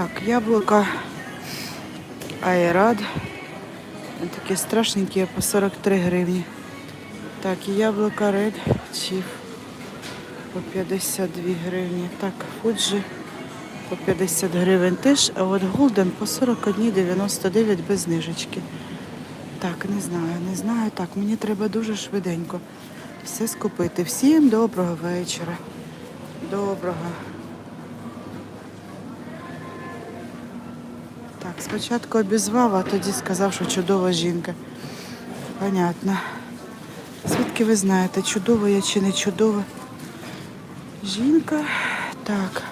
Так, яблука Айрад. Такі страшненькі по 43 гривні. Так, і яблука Ред Чіф по 52 гривні. Так, Фуджі по 50 гривень теж, а от Голден по 41,99 без знижечки. Так, не знаю, не знаю. Так, мені треба дуже швиденько все скупити. Всім доброго вечора. Доброго. Спочатку обізвав, а тоді сказав, що чудова жінка. Понятно. Звідки ви знаєте, чудова я чи не чудова? Жінка. Так.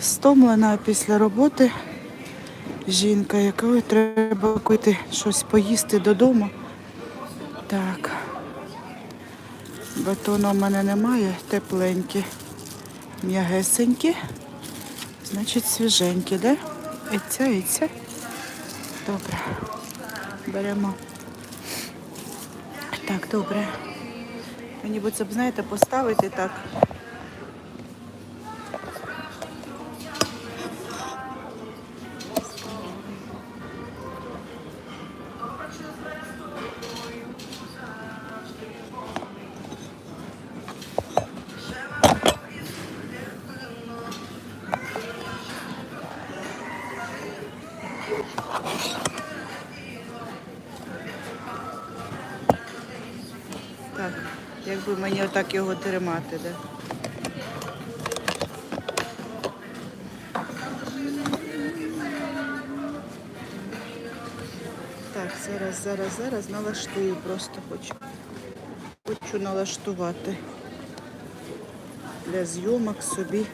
Стомлена після роботи. Жінка, якою треба купити щось поїсти додому. Так. Батону в мене немає, тепленькі, м'ягесенькі. Значить, свіженькі, да? І ця, і ця. Добре. Беремо. Так, добре. Мені би це, б, знаєте, поставити так. Так, якби мені отак його тримати, да? Так, зараз, зараз, зараз налаштую, просто хочу. Хочу налаштувати для зйомок собі.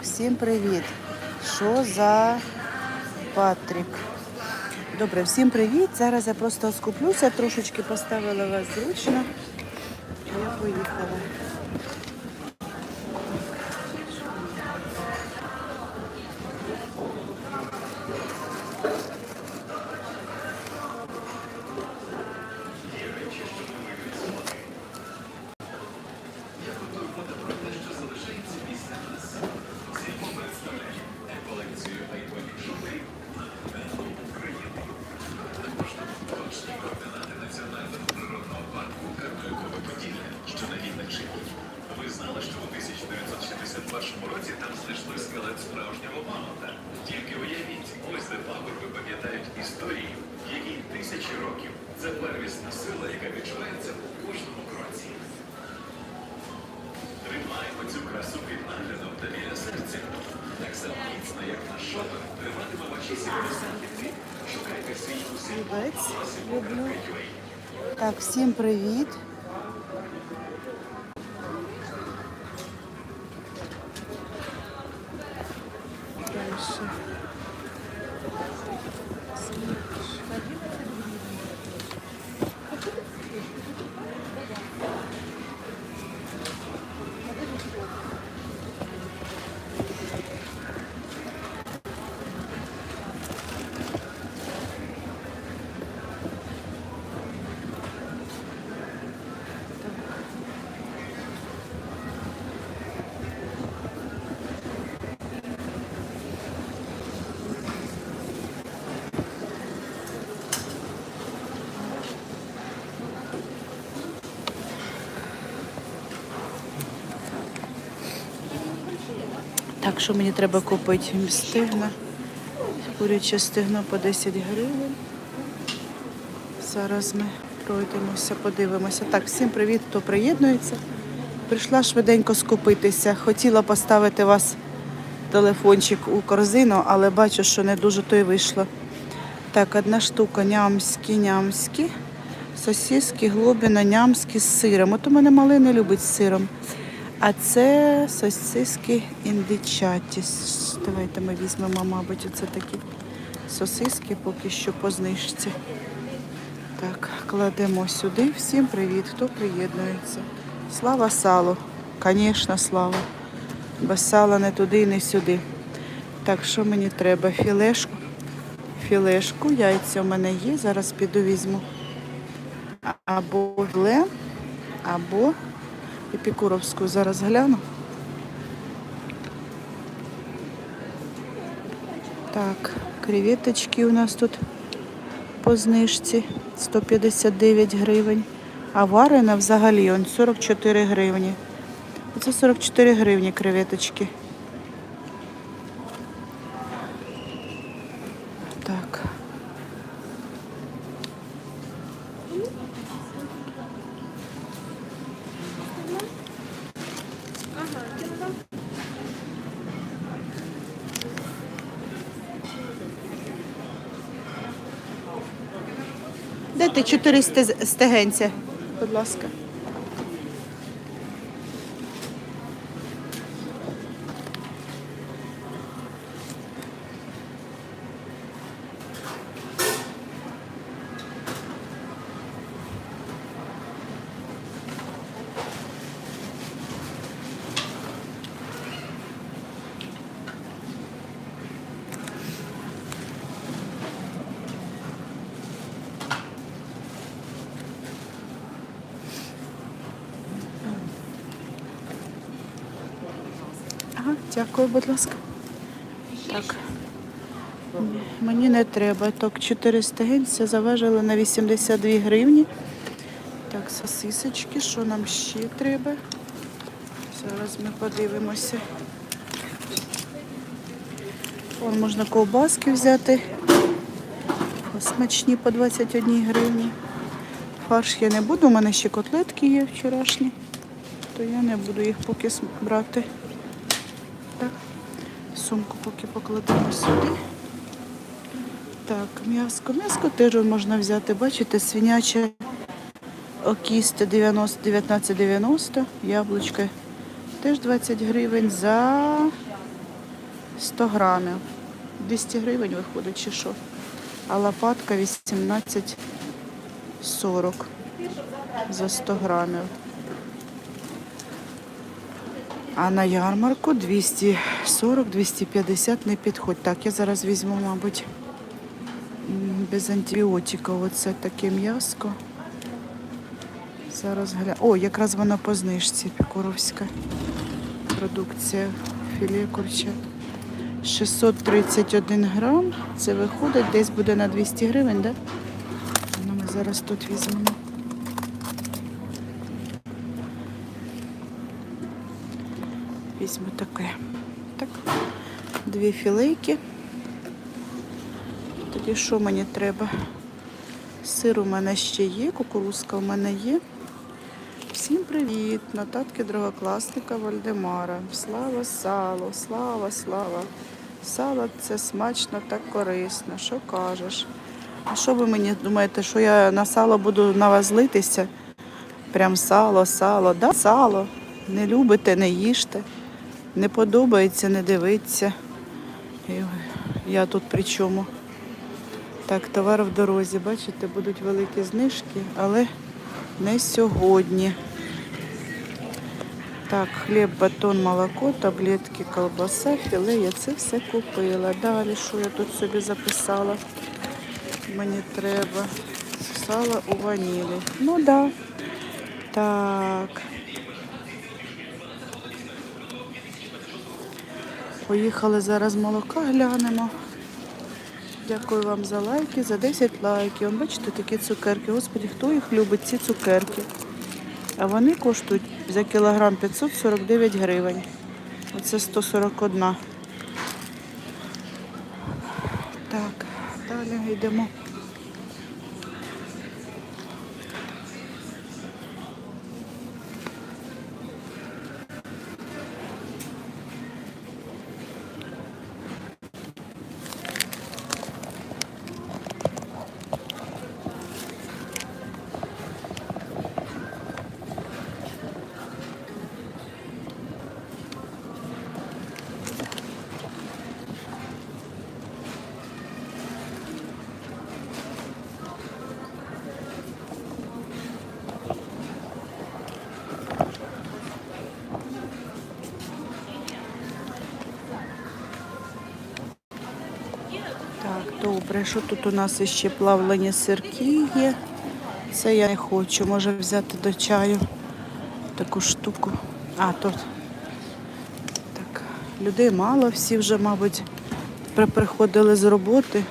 Так, всім привіт. Що за Патрік? Добре, всім привіт. Зараз я просто скуплюся, трошечки поставила вас зручно. Я поїхала. Цю красу під наглядом та біля серця. Так само міцно, як наш шопер, триматиме ваші сім'ї. Шукайте свій усім. Так, всім привіт. Так, що мені треба купити? Стигна. Куряче стегно по 10 гривень. Зараз ми пройдемося, подивимося. Так, всім привіт, хто приєднується. Прийшла швиденько скупитися. Хотіла поставити вас телефончик у корзину, але бачу, що не дуже то й вийшло. Так, одна штука нямські, нямські. Сосиски, глобіна, нямські з сиром. От у мене малий не любить з сиром. А це сосиски індичаті. Давайте ми візьмемо, мабуть, оце такі сосиски поки що по знижці. Так, кладемо сюди. Всім привіт, хто приєднується. Слава салу. Звісно, слава. Без сала не туди і не сюди. Так, що мені треба? Філешку. Філешку, яйця у мене є. Зараз піду візьму. Або філе, або епікуровську. Зараз гляну. Так, креветочки у нас тут по знижці 159 гривень. А варена взагалі он 44 гривні. Оце 44 гривні креветочки. 400 стегенця. Будь ласка. Дякую, будь ласка. Так. Мені не треба. Так, 400 генця заважили на 82 гривні. Так, сосисочки, що нам ще треба? Зараз ми подивимося. Вон можна ковбаски взяти. Смачні по 21 гривні. Фарш я не буду, у мене ще котлетки є вчорашні, то я не буду їх поки брати. Сумку поки покладемо сюди. Так, м'яско. М'яско теж можна взяти, бачите, свиняче окісте 19,90, яблучко теж 20 гривень за 100 грамів. 200 гривень виходить чи що. А лопатка 18,40 за 100 грамів. А на ярмарку 240-250 не підходь. Так, я зараз візьму, мабуть, без антибіотиків. Оце таке м'яско. Зараз гля... О, якраз воно по знижці пікуровська продукція. Філе курчат. 631 грам. Це виходить, десь буде на 200 гривень, так? Да? Ну, ми зараз тут візьмемо. Візьму таке. Так. Дві філейки. Тоді що мені треба? Сир у мене ще є, кукурузка у мене є. Всім привіт! Нотатки другокласника Вальдемара. Слава сало, слава, слава. Сало це смачно та корисно. Що кажеш? А що ви мені думаєте, що я на сало буду на вас злитися? Прям сало, сало, да, сало. Не любите, не їжте. Не подобається, не дивиться. Я тут при чому? Так, товар в дорозі, бачите, будуть великі знижки, але не сьогодні. Так, хліб, батон, молоко, таблетки, колбаса, філе. Я це все купила. Далі, що я тут собі записала? Мені треба сало у ванілі. Ну. Да. Так. Поїхали зараз молока глянемо. Дякую вам за лайки, за 10 лайків. Бачите, такі цукерки. Господи, хто їх любить, ці цукерки? А вони коштують за кілограм 549 гривень. Оце 141. Так, далі йдемо. Добре, що тут у нас ще плавлені сирки є? Це я не хочу. Може взяти до чаю таку штуку. А, тут. Так, людей мало, всі вже, мабуть, приходили з роботи.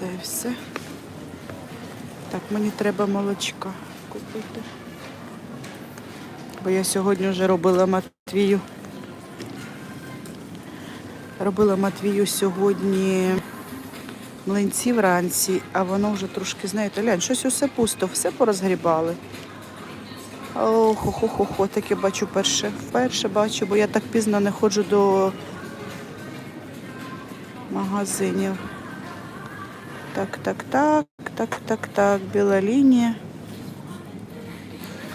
Та й все. Так, мені треба молочка купити. Бо я сьогодні вже робила Матвію. Робила Матвію сьогодні млинці вранці, а воно вже трошки, знаєте, глянь, щось усе пусто, все порозгрібали. Ох, ох, ох, ох, ох, таке бачу перше. Вперше бачу, бо я так пізно не ходжу до магазинів. Так, так, так, так, так, так, біла лінія.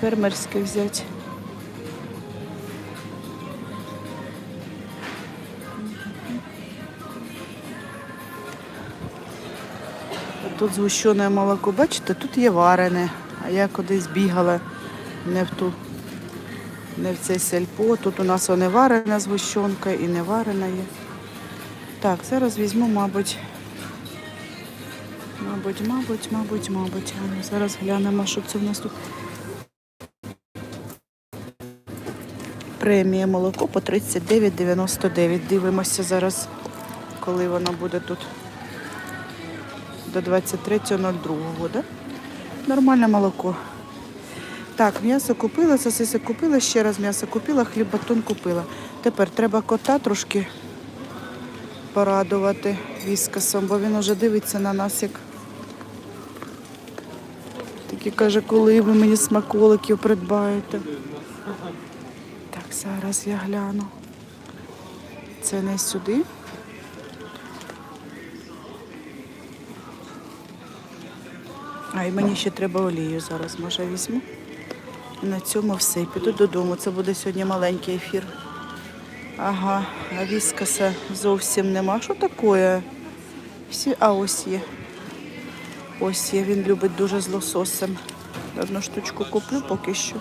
Фермерське взяти. Тут згущене молоко, бачите, тут є варене, а я кудись бігала не в ту, не в цей сельпо. Тут у нас не варена згущенка і не варена є. Так, зараз візьму, мабуть. Мабуть, мабуть, мабуть, мабуть. А ну, Зараз глянемо, що це в нас тут. Премія молоко по 39,99. Дивимося зараз, коли воно буде тут до 23.02, да? Нормальне молоко. Так, м'ясо купила, сосиси купила, ще раз м'ясо купила, хліб батон купила. Тепер треба кота трошки порадувати віскасом, бо він уже дивиться на нас як. Такий каже, коли ви мені смаколиків придбаєте. Так, зараз я гляну. Це не сюди. А і мені ще треба олію зараз, може візьму. На цьому все. Піду додому. Це буде сьогодні маленький ефір. Ага, а віскаса зовсім нема. Що таке? Всі... А ось є. Ось є, він любить дуже з лососем. Одну штучку куплю поки що.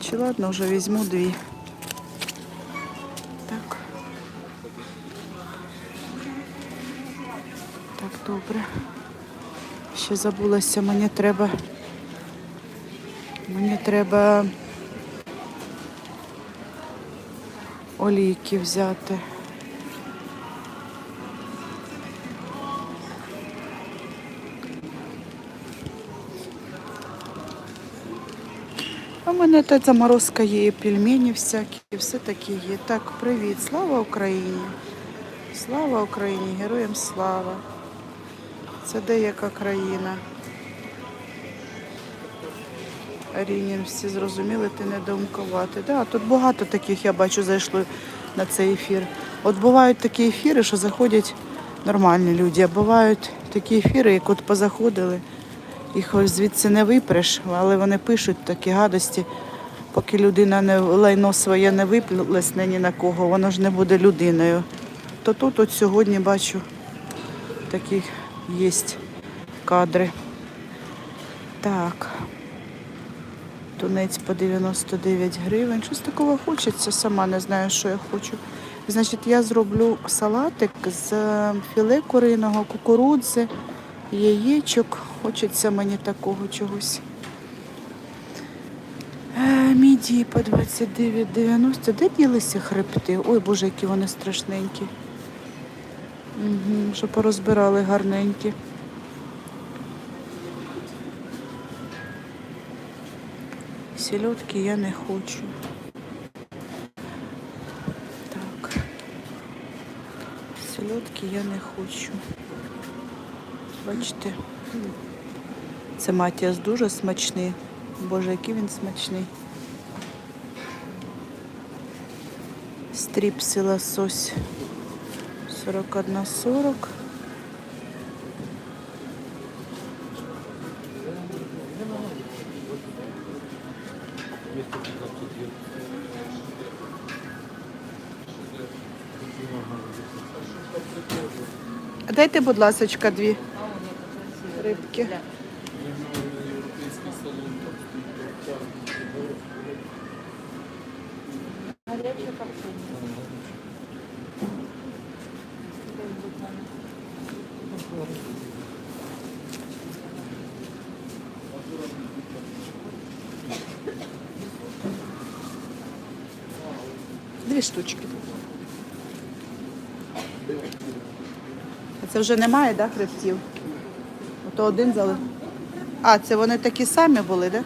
Чи ладно, вже візьму дві. Ще забулася, мені треба. Мені треба олійки взяти. В мене та заморозка є, і пельмені всякі, і все таке є. Так, привіт, слава Україні! Слава Україні, героям слава! Це деяка країна. Арінін, всі зрозуміли, ти не домкувати. Да, тут багато таких, я бачу, зайшли на цей ефір. От бувають такі ефіри, що заходять нормальні люди, а бувають такі ефіри, як от позаходили, їх ось звідси не випреш, але вони пишуть такі гадості, поки людина не лайно своє не виплесне ні на кого, воно ж не буде людиною. То тут от сьогодні бачу такі є кадри. Так. Тунець по 99 гривень. Щось такого хочеться, сама не знаю, що я хочу. Значить, я зроблю салатик з філе куриного, кукурудзи, яєчок. Хочеться мені такого чогось. Е, Мідії по 29,90. Де ділися хребти? Ой, боже, які вони страшненькі. Угу, що порозбирали гарненькі. Селедки я не хочу. Так. Селедки я не хочу. Бачите, це матіас дуже смачний. Боже, який він смачний. Стріпси лосось 41,40. Дайте, будь ласочка, дві рибки. Дві штучки. А Це вже немає, да, хребтів? Ото один зали. А, це вони такі самі були, да?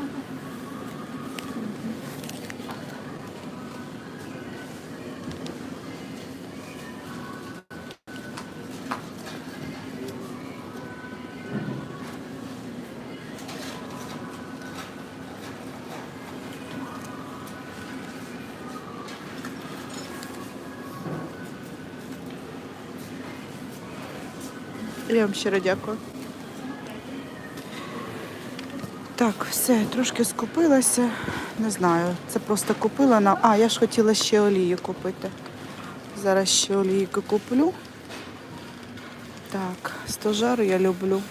Я вам щиро дякую. Так, все, трошки скупилася. Не знаю, це просто купила на. А, я ж хотіла ще олію купити. Зараз ще олійку куплю. Так, стожару я люблю.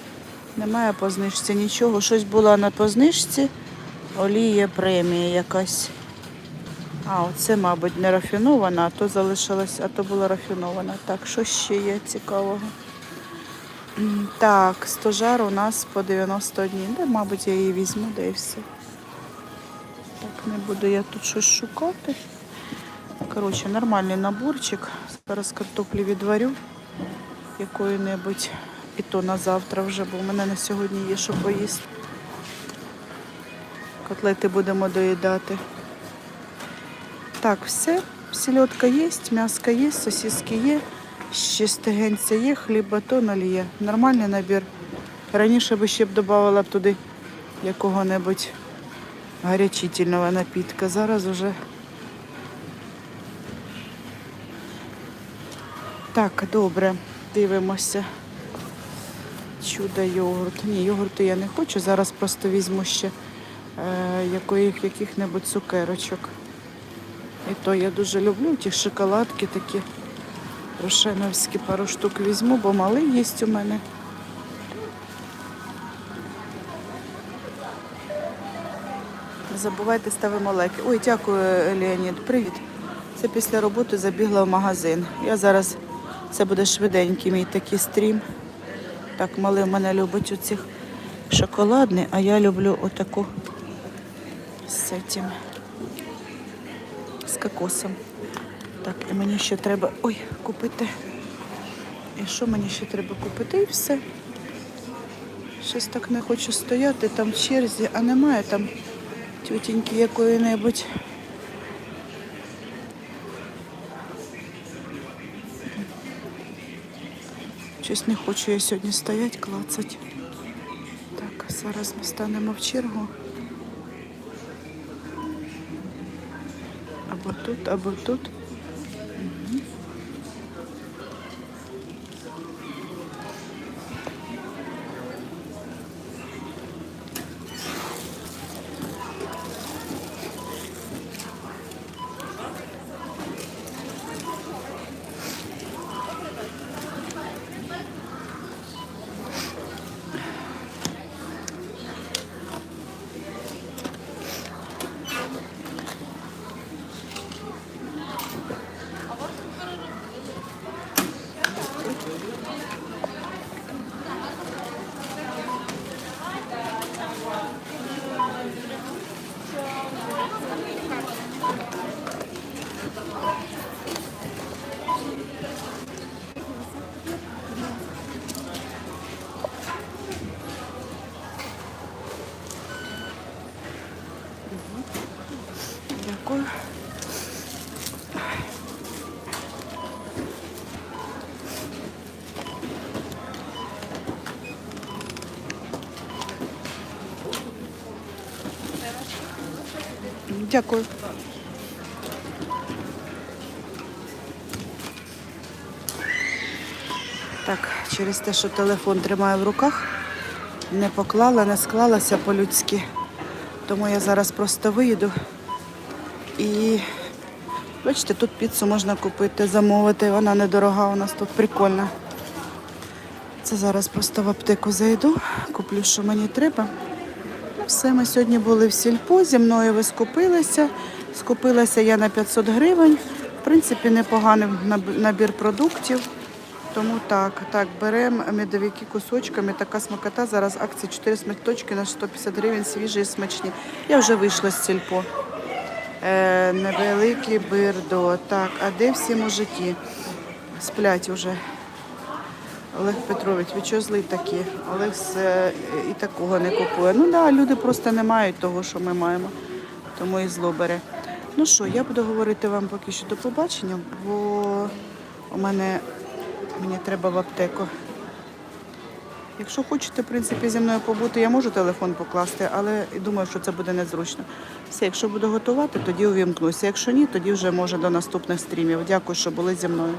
Немає по знижці нічого. Щось було на познижці. Олія премія якась. А, оце, мабуть, не рафінована, а то залишилось, а то була рафінована. Так, що ще є цікавого? Так, стожар у нас по 90 днів. Да, мабуть, я її візьму, да і все. Так, не буду я тут щось шукати. Коротше, нормальний наборчик. Зараз картоплі відварю якої-небудь. І то на завтра вже, бо в мене на сьогодні є що поїсти. Котлети будемо доїдати. Так, все. Сільотка є, м'яско є, сосиски є. Ще стегенця є, хліб, батон, олія. Нормальний набір. Раніше би ще б додавала туди якого-небудь гарячительного напітка. Зараз уже. Так, добре, дивимося. Чудо йогурт. Ні, йогурту я не хочу. Зараз просто візьму ще е, яких-небудь цукерочок. І то я дуже люблю ті шоколадки такі. Рошеновські пару штук візьму, бо малий є у мене. Не забувайте ставимо лайки. Ой, дякую, Леонід. Привіт. Це після роботи забігла в магазин. Я зараз це буде швиденький мій такий стрім. Так, малий мене любить оцих шоколадний, а я люблю отаку з цим, з кокосом. Так, і мені ще треба ой, купити. І що мені ще треба купити? І все. Щось так не хочу стояти там в черзі, а немає там тютеньки якої-небудь. Щось не хочу я сьогодні стояти, клацати. Так, зараз ми станемо в чергу. Або тут, або тут. Дякую. Так, через те, що телефон тримаю в руках, не поклала, не склалася по-людськи. Тому я зараз просто виїду і бачите, тут піцу можна купити, замовити. Вона недорога, у нас тут прикольна. Це зараз просто в аптеку зайду, куплю, що мені треба. Все, ми сьогодні були в сільпо, зі мною ви скупилися. Скупилася я на 500 гривень. В принципі, непоганий набір продуктів. Тому так, так, беремо медовики кусочками. Така смакота. Зараз акція 4 смерточки на 150 гривень, свіжі і смачні. Я вже вийшла з сільпо. Е, невеликий бирдо. Так, а де всі мужики? Сплять уже. Олег Петрович, ви чого злий такі? Олег е, і такого не купує. Ну так, да, люди просто не мають того, що ми маємо, тому і зло бере. Ну що, я буду говорити вам поки що до побачення, бо у мене мені треба в аптеку. Якщо хочете, в принципі, зі мною побути, я можу телефон покласти, але думаю, що це буде незручно. Все, якщо буду готувати, тоді увімкнуся. Якщо ні, тоді вже може до наступних стрімів. Дякую, що були зі мною.